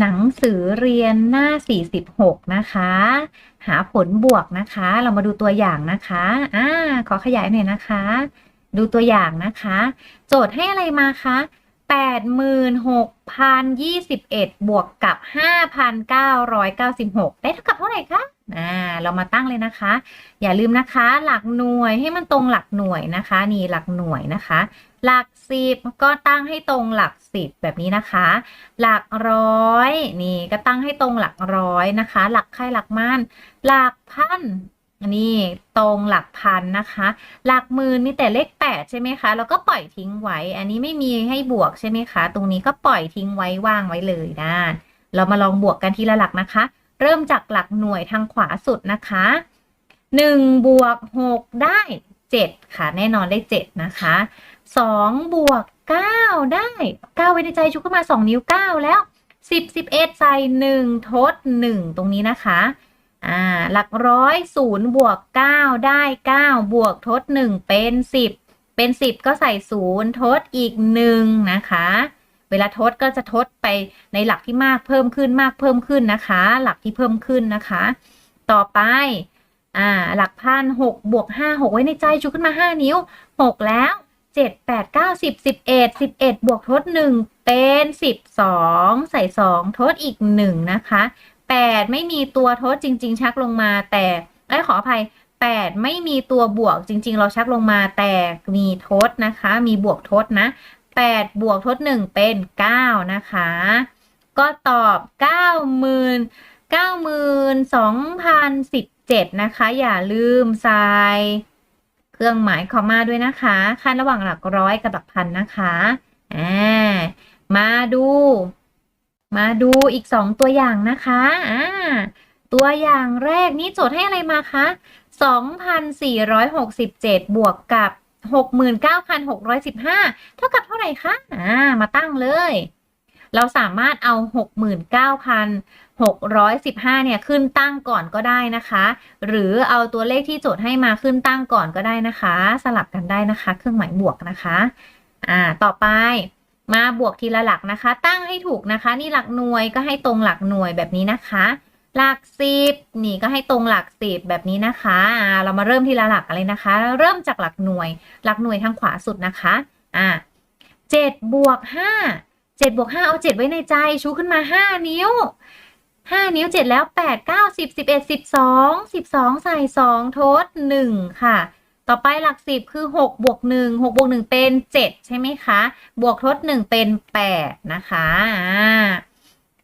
หนังสือเรียนหน้า 46 นะคะ หาผลบวกนะคะ เรามาดูตัวอย่างนะคะอ่าขอขยายหน่อยนะคะ ดูตัวอย่างนะคะ โจทย์ให้อะไรมาคะ86,021 บวกกับ 5,996 ได้เท่ากับเท่าไหร่คะ อ่าเรามาตั้งเลยนะคะ อย่าลืมนะคะ หลักหน่วยให้มันตรงหลักหน่วยนะคะ นี่หลักหน่วยนะคะ หลักสิบก็ตั้งให้ตรงหลักสิบแบบนี้นะคะ หลักร้อยนี่ก็ตั้งให้ตรงหลักร้อยนะคะ หลักใครหลักมันหลักพันนี่ตรงหลักพันนะคะ หลักหมื่นมีแต่เลขแปดใช่ไหมคะแล้วก็ปล่อยทิ้งไว้ อันนี้ไม่มีให้บวกใช่ไหมคะ ตรงนี้ก็ปล่อยทิ้งไว้ว่างไว้เลยนะเรามาลองบวกกันทีละหลักนะคะ เริ่มจากหลักหน่วยทางขวาสุดนะคะหนึ่งบวกหกได้เจ็ดค่ะ แน่นอนได้เจ็ดนะคะสองบวกเก้าได้เก้าไว้ในใจชุกขึ้นมาสองนิ้วเก้าแล้วสิบสิบเอ็ดใส่หนึ่งทดหนึ่งตรงนี้นะคะอ่าหลักร้อยศูนย์บวกเก้าได้เก้าบวกทดหนึ่งเป็นสิบเป็นสิบก็ใส่ศูนย์ทดอีกหนึ่งนะคะ เวลาทดก็จะทดไปในหลักที่มากเพิ่มขึ้นมากเพิ่มขึ้นนะคะ หลักที่เพิ่มขึ้นนะคะ ต่อไปอ่าหลักพันหกบวกห้าหกไว้ในใจชูขึ้นมาห้านิ้วหกแล้วเจ็ดแปดเก้าสิบสิบเอ็ดสิบเอ็ดบวกทดหนึ่งเป็นสิบสองใส่สองทดอีกหนึ่งนะคะแปดไม่มีตัวทดจริง ๆ ชักลงมาแต่ไอ้ขออภัยแปดไม่มีตัวบวกจริง ๆ เราชักลงมาแต่มีทดนะคะ มีบวกทดนะ แปดบวกทดหนึ่งเป็นเก้านะคะ ก็ตอบเก้าหมื่นเก้าหมื่นสองพันสิบเจ็ดนะคะ อย่าลืมใส่เครื่องหมายคอมมาด้วยนะคะขั้นระหว่างหลักร้อยกับหลักพันนะคะอ่ามาดู มาดูอีกสองตัวอย่างนะคะอ่าตัวอย่างแรกนี้โจทย์ให้อะไรมาคะ 2,467 บวกกับ 69,615 เท่ากับเท่าไหร่คะอ่ามาตั้งเลย เราสามารถเอา 69,615 เนี่ยขึ้นตั้งก่อนก็ได้นะคะ หรือเอาตัวเลขที่โจทย์ให้มาขึ้นตั้งก่อนก็ได้นะคะ สลับกันได้นะคะ เครื่องหมายบวกนะคะ อ่า ต่อไปมาบวกทีละหลักนะคะ ตั้งให้ถูกนะคะ นี่หลักหน่วยก็ให้ตรงหลักหน่วยแบบนี้นะคะ หลักสิบนี่ก็ให้ตรงหลักสิบแบบนี้นะคะอ่าเรามาเริ่มทีละหลักอะไรนะคะ เริ่มจากหลักหน่วย หลักหน่วยทางขวาสุดนะคะอ่าเจ็ดบวกห้าเจ็ดบวกห้าเอาเจ็ดไว้ในใจชูขึ้นมาห้านิ้วห้านิ้วเจ็ดแล้วแปดเก้าสิบสิบเอ็ดสิบสองสิบสองใส่สองทดหนึ่งค่ะ ต่อไปหลักสิบคือหกบวกหนึ่งหกบวกหนึ่งเป็นเจ็ดใช่ไหมคะ บวกทดหนึ่งเป็นแปดนะคะอ่า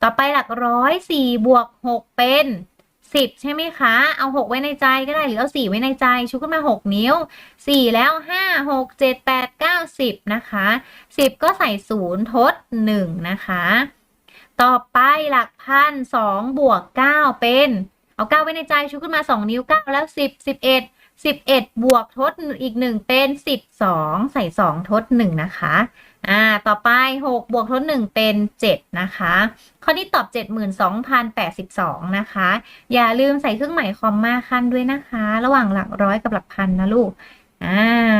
ต่อไปหลักร้อยสี่บวกหกเป็นสิบใช่ไหมคะ เอาหกไว้ในใจก็ได้หรือเอาสี่ไว้ในใจชุบขึ้นมาหกนิ้วสี่แล้วห้าหกเจ็ดแปดเก้าสิบนะคะสิบก็ใส่ศูนย์ทดหนึ่งนะคะ ต่อไปหลักพันสองบวกเก้าเป็น เอาเก้าไว้ในใจชุบขึ้นมาสองนิ้วเก้าแล้วสิบสิบเอ็ดสิบเอ็ดบวกทดอีกหนึ่งเป็นสิบสองใส่สองทดหนึ่งนะคะ อ่า ต่อไปหกบวกทดหนึ่งเป็นเจ็ดนะคะ ข้อนี้ตอบเจ็ดหมื่นสองพันแปดสิบสองนะคะ อย่าลืมใส่เครื่องหมายคอมมาขั้นด้วยนะคะ ระหว่างหลักร้อยกับหลักพันนะลูก อ่า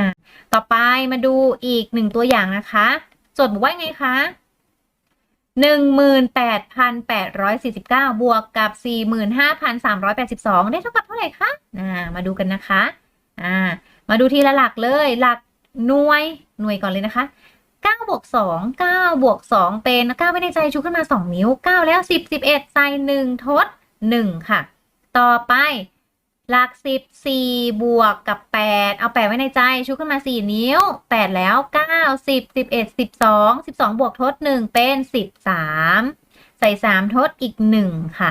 ต่อไปมาดูอีกหนึ่งตัวอย่างนะคะโจทย์บอกว่าไงคะหนึ่งหมื่นแปดพันแปดร้อยสี่สิบเก้าบวกกับสี่หมื่นห้าพันสามร้อยแปดสิบสองได้เท่ากับเท่าไหร่คะอ่ามาดูกันนะคะ อ่า มาดูทีละหลักเลย หลักหน่วย หน่วยก่อนเลยนะคะ เก้าบวกสองเก้าบวกสองเป็นเก้าไว้ในใจชูขึ้นมาสองนิ้วเก้าแล้วสิบสิบเอ็ดใส่หนึ่งทดหนึ่งค่ะต่อไปหลักสิบสี่บวกกับแปดเอาแปดไว้ในใจชูขึ้นมาสี่นิ้วแปดแล้วเก้าสิบสิบเอ็ดสิบสองสิบสองบวกทดหนึ่งเป็นสิบสามใส่สามทดอีกหนึ่งค่ะ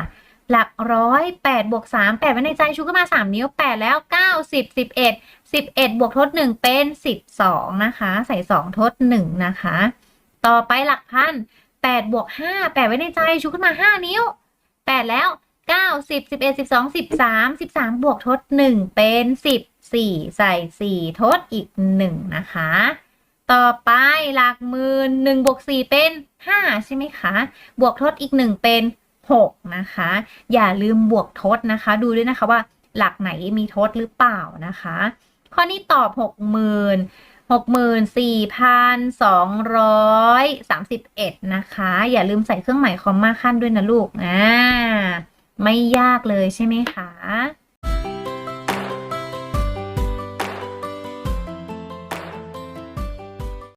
หลักร้อยแปดบวกสามแปดไว้ในใจชูขึ้นมาสามนิ้วแปดแล้วเก้าสิบสิบเอ็ดสิบเอ็ดบวกทดหนึ่งเป็นสิบสองนะคะ ใส่สองทดหนึ่งนะคะ ต่อไปหลักพันแปดบวกห้าแปดไว้ในใจชูขึ้นมาห้านิ้วแปดแล้วเก้าสิบสิบเอ็ดสิบสองสิบสามสิบสามบวกทดหนึ่งเป็นสิบสี่ใส่สี่ทดอีกหนึ่งนะคะ ต่อไปหลักหมื่นหนึ่งบวกสี่เป็นห้าใช่ไหมคะ บวกทดอีกหนึ่งเป็น กนะคะ อย่าลืมบวกทดนะคะ ดูด้วยนะคะว่าหลักไหนมีทดหรือเปล่านะคะ ข้อนี้ตอบหกหมื่นหกหมื่นสี่พันสองร้อยสามสิบเอ็ดนะคะ อย่าลืมใส่เครื่องหมายคอมมาขั้นด้วยนะลูกอ่าไม่ยากเลยใช่ไหมคะ